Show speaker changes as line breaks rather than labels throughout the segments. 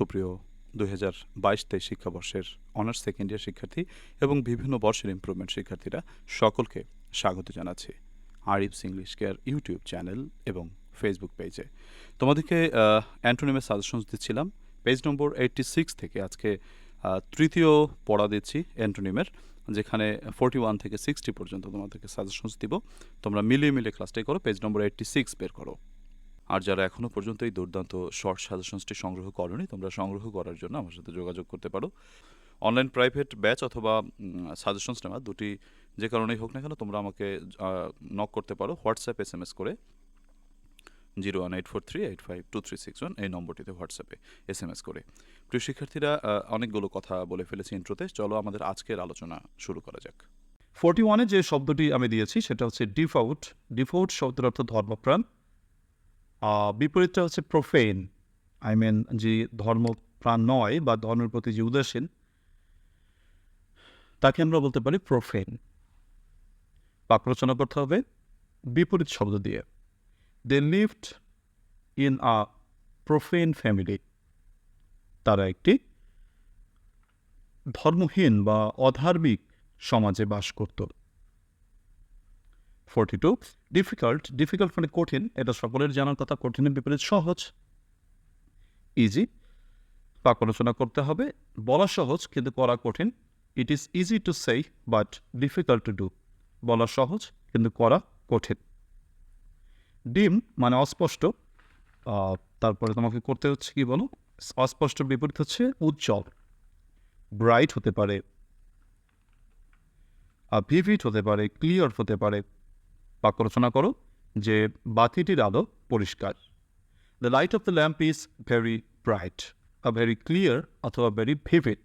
সুপ্রিয় দুই হাজার বাইশ তেইশ শিক্ষাবর্ষের অনার্স সেকেন্ড ইয়ার শিক্ষার্থী এবং বিভিন্ন বর্ষের ইম্প্রুভমেন্ট শিক্ষার্থীরা সকলকে স্বাগত জানাচ্ছি Arif's English care YouTube channel এবং ফেসবুক পেজে তোমাদেরকে অ্যান্টোনিমের সাজেশনস দিচ্ছিলাম। পেজ নম্বর এইটটি সিক্স থেকে আজকে তৃতীয় পড়া দিচ্ছি অ্যান্টোনিমের যেখানে ফোরটি ওয়ান থেকে সিক্সটি পর্যন্ত তোমাদেরকে সাজেশনস দিব। তোমরা মিলিয়ে মিলিয়ে ক্লাসটাই করো। পেজ নম্বর এইটটি সিক্স বের করো। আর যারা এখনও পর্যন্ত এই দুর্দান্ত শর্ট সাজেশনসটি সংগ্রহ করনি, তোমরা সংগ্রহ করার জন্য আমার সাথে যোগাযোগ করতে পারো। অনলাইন প্রাইভেট ব্যাচ অথবা সাজেশনস নেওয়া, দুটি যে কারণেই হোক না কেন, তোমরা আমাকে নক করতে পারো হোয়াটসঅ্যাপ এস এম এস করে। Zero one eight four three eight five two three six one এই নম্বরটিতে হোয়াটসঅ্যাপে এস এম এস করে। প্রিয় শিক্ষার্থীরা অনেকগুলো কথা বলে ফেলেছি ইন্ট্রোতে চলো আমাদের আজকের আলোচনা শুরু করা যাক।
ফোর্টি ওয়ানে যে শব্দটি আমি দিয়েছি, সেটা হচ্ছে ডিফাউট ডিফাউট শব্দের অর্থ ধর্মপ্রাণ। বিপরীতটা হচ্ছে প্রোফেন আই মিন যে ধর্ম প্রাণ নয় বা ধর্মের প্রতি যে উদাসীন, তাকে আমরা বলতে পারি প্রোফেন বাক্য রচনা করতে হবে বিপরীত শব্দ দিয়ে। They lived in a profane family তারা একটি ধর্মহীন বা অধার্মিক সমাজে বাস করত। ফোরটি টু ডিফিকাল্ট ডিফিকাল্ট মানে কঠিন, এটা সকলের জানার কথা, কঠিনের বিপরীত, সহজ। ইজি পাক আলোচনা করতে হবে। বলা সহজ, কিন্তু করা কঠিন। It is easy to say but difficult to do বলা সহজ, কিন্তু করা কঠিন। ডিম মানে অস্পষ্ট। তারপরে তোমাকে করতে হচ্ছে কি বলো? অস্পষ্ট বিপরীত হচ্ছে উজ্জ্বল। ব্রাইট হতে পারে। ভিভিড হতে পারে। ক্লিয়ার হতে পারে। বাক্য রচনা করো যে বাতিটির আলো পরিষ্কার। The light of the lamp is very bright a very clear অথবা ভেরি ভিভিড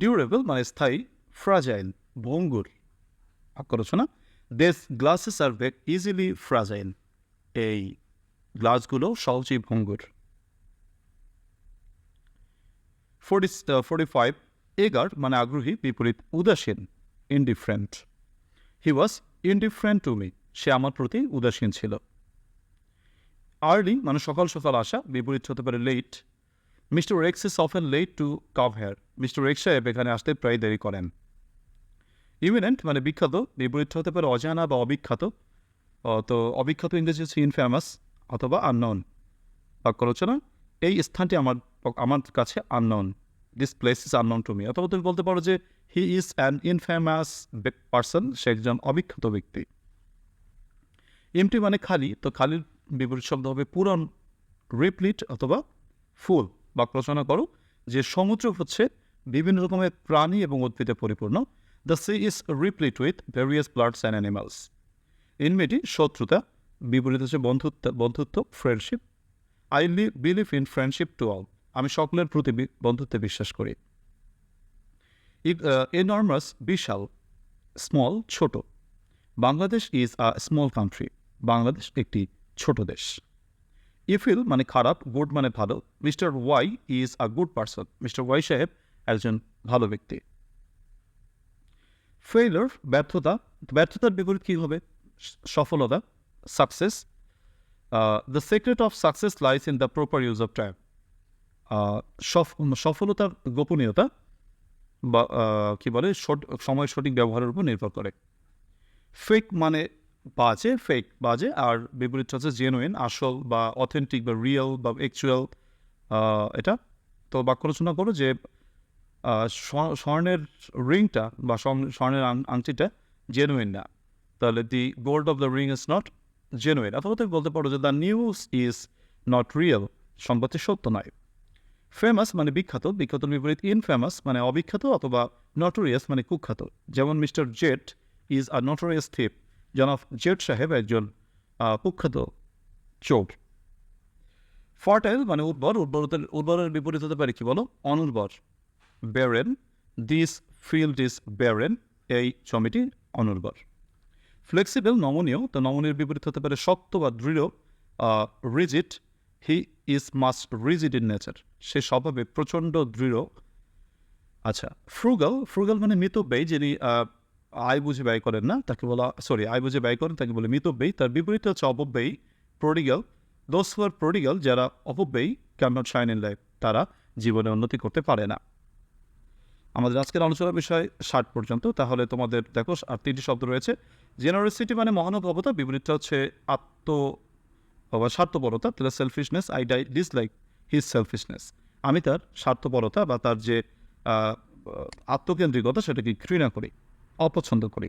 ডিউরেবল মানে স্থায়ী ফ্রাজাইল ভঙ্গুর। বাক্য রচনা দেস গ্লাসেস আর ভেক ইজিলি ফ্রাজাইল এই গ্লাসগুলো সহজেই ভঙ্গুর। ফোর্টি ফোর্টি ফাইভ এগার মানে আগ্রহী, বিপরীত, উদাসীন indifferent he was indifferent to me সে আমার প্রতি উদাসীন ছিল। আর্লি মানে সকাল সকাল আসা, বিপরীত হতে পারে late mister X is often late to come here mister X সাহেব এখানে আসতে প্রায় দেরি করেন। ইমিনেন্ট মানে বিখ্যাত, বিপরীত হতে পারে অজানা বা অবিখ্যাত। তো অবিখ্যাত ইংরেজি হচ্ছে ইনফেমাস অথবা আননন বাক্য রচনা, এই স্থানটি আমার আমার কাছে unknown this place is unknown to me অথবা তুমি বলতে পারো যে he is an infamous person সে একজন অবিখ্যাত ব্যক্তি। এমটি মানে খালি, তো খালির বিপরীত শব্দ হবে পূরণ রিপ্লিট অথবা ফুল বাক্য রচনা করো, যে সমুদ্র হচ্ছে বিভিন্ন রকমের প্রাণী এবং উদ্ভিদে পরিপূর্ণ। The sea is replete with various plants and animals enmity শত্রুতা, বিপরীত হচ্ছে বন্ধুত্ব বন্ধুত্ব friendship I live believe in friendship to all আমি সকলের প্রতি বন্ধুত্বে বিশ্বাস করি। এনর্মাস বিশাল স্মল ছোট। Bangladesh is a small country Bangladesh একটি ছোট দেশ। ইফিল মানে খারাপ গুড মানে ভালো। Mister Y is a good person mister Y সাহেব একজন ভালো ব্যক্তি। ফেইলার ব্যর্থতা। ব্যর্থতার বিপরীত কী হবে? সফলতা success the secret of success lies in the proper use of time সফলতার গোপনীয়তা বা কি বলে সময়ের সঠিক ব্যবহারের উপর নির্ভর করে। ফেক মানে বাজে ফেক বাজে, আর বিপরীত হচ্ছে জেনুইন আসল বা অথেন্টিক বা রিয়েল বা অ্যাকচুয়াল এটা। তো বাক্য রচনা করো যে স্বর্ণের রিংটা বা স্বর্ণের আংটিটা জেনুইন না। তাহলে the gold of the ring is not genuine অথবা তুমি বলতে পারো যে the news is not real সংবাদটি সত্য নয়। ফেমাস মানে বিখ্যাত বিখ্যাত বিপরীত ইনফেমাস মানে অবিখ্যাত অথবা নটোরিয়াস মানে কুখ্যাত। যেমন mister Z is a notorious thief জনাব জেট সাহেব একজন কুখ্যাত চোর। ফার্টাইল মানে উর্বর, উর্বরতার, উর্বরের বিপরীত হতে পারে কি বলো? অনুর্বর। Barren this field is barren এই জমিটি অনুর্বর। ফ্লেক্সিবল নমনীয়, তো নমনীয় বিপরীত হতে পারে শক্ত বা দৃঢ় rigid he is must rigid in nature সে স্বভাবে প্রচণ্ড দৃঢ়। আচ্ছা ফ্রুগাল ফ্রুগাল মানে মিতব্যয়ী যিনি আয় বুঝে ব্যয় করেন না, তাকে বলা সরি আয় বুঝে ব্যয় করেন, তাকে বলে মিতব্যয়ী তার বিপরীত হচ্ছে অপব্যয়ী প্রডিগাল দোস আর প্রোডিগাল যারা অপব্যয়ী can not shine in life তারা জীবনে উন্নতি করতে পারে না। আমাদের আজকের আলোচনার বিষয় ষাট পর্যন্ত। তাহলে তোমাদের, দেখো, আর তিনটি শব্দ রয়েছে। জেনারেসিটি মানে মহানুভবতা, বিপরীতটা হচ্ছে আত্ম স্বার্থপরতা তাহলে selfishness I die dislike his selfishness আমি তার স্বার্থপরতা বা তার যে আত্মকেন্দ্রিকতা সেটাকে ঘৃণা করি, অপছন্দ করি।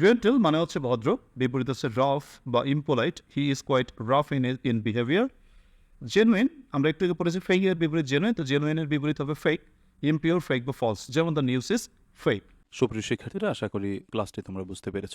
জেন্টেল মানে হচ্ছে ভদ্র, বিপরীত হচ্ছে রফ বা impolite he is quite rough in in behaviour genuine আমরা একটু পড়েছি ফেক বিপরীত জেনুইন তো জেনুইনের বিপরীত হবে ফেক ইম্পিওর ফেক বা ফলস যেমন দ্য নিউজ ইজ ফেক
সুপ্রিয় শিক্ষার্থীরা, আশা করি ক্লাসটি তোমরা বুঝতে পেরেছ।